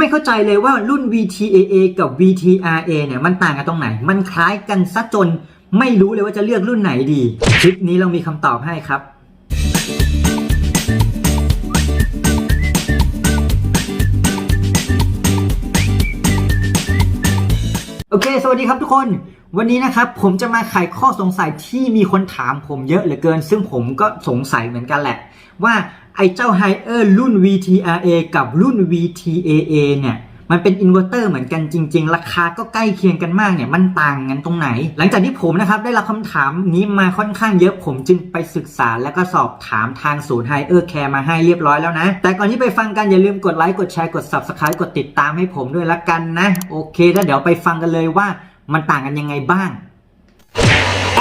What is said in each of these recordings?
ไม่เข้าใจเลยว่ารุ่น VTAA กับ VTRA เนี่ยมันต่างกันตรงไหน มันคล้ายกันซะจน ไม่รู้เลยว่าจะเลือกรุ่นไหนดี คลิปนี้เรามีคำตอบให้ครับ เค สวัสดีครับทุกคน วันนี้นะครับผมจะมาไขข้อสงสัยที่มีคนถามผมเยอะเหลือเกิน ซึ่งผมก็สงสัยเหมือนกันแหละ ว่าไอ้เจ้าไฮเออร์รุ่น VTRA กับรุ่น VTAA เนี่ย มันเป็นอินเวอร์เตอร์เหมือนกันจริง ๆ ราคาก็ใกล้เคียงกันมากเนี่ยมันต่างกันตรงไหน หลังจากที่ผมนะครับได้รับคำถามนี้มาค่อนข้างเยอะผมจึงไปศึกษาแล้วก็สอบถามทางศูนย์ไฮเออร์แคร์มาให้เรียบร้อยแล้วนะ แต่ก่อนที่ไปฟังกันอย่าลืมกดไลค์กดแชร์กด Subscribe กดติดตามให้ผมด้วยละกันนะ โอเคแล้วเดี๋ยวไปฟังกันเลยว่ามันต่างกันยังไงบ้าง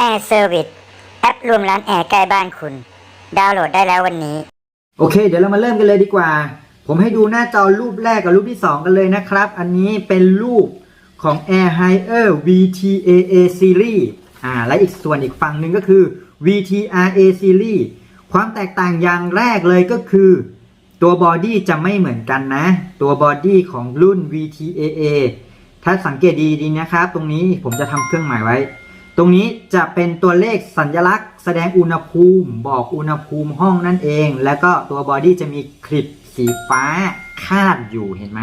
Air Service แอปรวมร้านแอร์ใกล้บ้านคุณ ดาวน์โหลดได้แล้ววันนี้ โอเค เดี๋ยวเรามาเริ่มกันเลยดีกว่า ผมให้ดูหน้าจอรูปแรกกับรูปที่ 2 กันเลยนะครับ อันนี้เป็นรูปของ Air Hire VTAA Series อ่าและอีกส่วนอีกฝั่งหนึ่งก็คือ VTRA Series ความแตกต่างอย่างแรกเลยก็คือ ตัวบอดี้จะไม่เหมือนกันนะ ตัวบอดี้ของรุ่น VTAA ถ้าสังเกตดีๆนะครับ ตรงนี้ผมจะทำเครื่องหมายไว้ ตรงนี้จะเป็นตัวเลขสัญลักษณ์ แสดงอุณหภูมิ บอกอุณหภูมิห้องนั่นเอง แล้วก็ตัวบอดี้จะมีคลิป สีฟ้าคาดอยู่เห็นไหม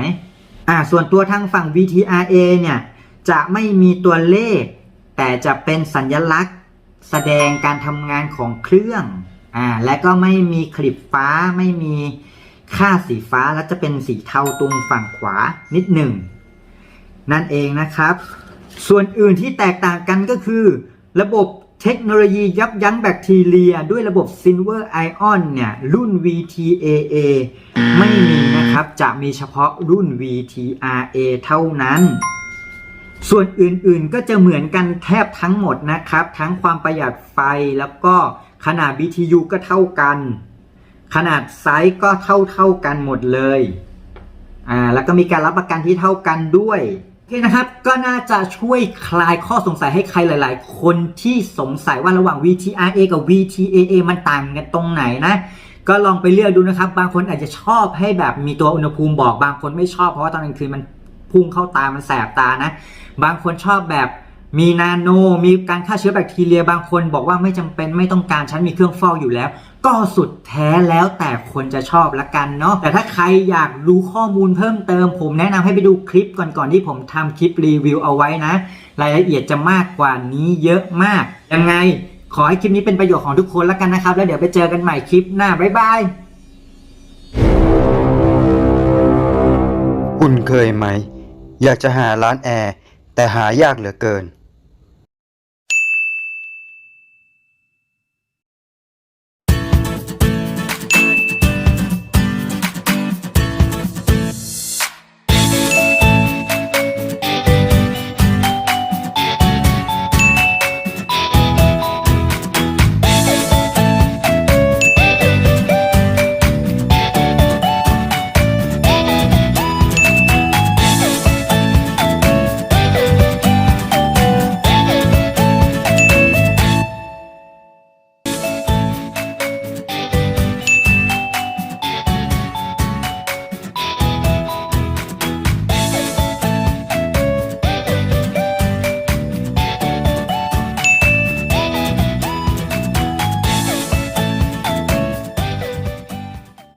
อ่าส่วนตัวทางฝั่ง VTRA เนี่ยจะไม่มีตัวเลข แต่จะเป็นสัญลักษณ์แสดงการทำงานของเครื่องอ่าและก็ไม่มีคลิปฟ้าไม่มีค่าสีฟ้าแล้วจะเป็นสีเทาตรงฝั่งขวานิดหนึ่ง นั่นเองนะครับ ส่วนอื่นที่แตกต่างกันก็คือ ระบบ เทคโนโลยียับยั้งแบคทีเรีย ด้วยระบบ Silver Ion เนี่ย รุ่น VTAA ไม่มีนะครับ จะมีเฉพาะรุ่น VTRA เท่านั้น ส่วนอื่นๆก็จะเหมือนกันแทบทั้งหมดนะครับ ทั้งความประหยัดไฟแล้วก็ขนาด BTU ก็เท่ากัน ขนาดไซส์ก็เท่าเท่าๆกันหมดเลยอ่าแล้วก็มีการรับประกันที่เท่ากันด้วย โอเคนะครับ ก็น่าจะช่วยคลายข้อสงสัยให้ใครหลาย ๆ คนที่สงสัยว่าระหว่าง VTRA กับ VTAA มันต่างกันตรงไหนนะ ก็ลองไปเลือกดูนะครับ บางคนอาจจะชอบให้แบบมีตัวอุณหภูมิบอก บางคนไม่ชอบเพราะว่าตอนกลางคืนมันพุ่งเข้าตา มันแสบตานะ บางคนชอบแบบมีนาโน มีการฆ่าเชื้อแบคทีเรีย บางคนบอกว่าไม่จำเป็นไม่ต้องการฉันมีเครื่องฟอกอยู่แล้ว ก็สุดแท้แล้วแต่คนจะชอบละกันเนาะแต่ถ้าใครอยากรู้ข้อมูลเพิ่มเติม ผมแนะนำให้ไปดูคลิปก่อนๆที่ผมทำคลิปรีวิวเอาไว้นะ รายละเอียดจะมากกว่านี้เยอะมาก ยังไง ขอให้คลิปนี้เป็นประโยชน์ของทุกคนละกันนะครับ แล้วเดี๋ยวไปเจอกันใหม่คลิปหน้าบ๊ายบาย คุณเคยไหม อยากจะหาร้านแอร์ แต่หายากเหลือเกิน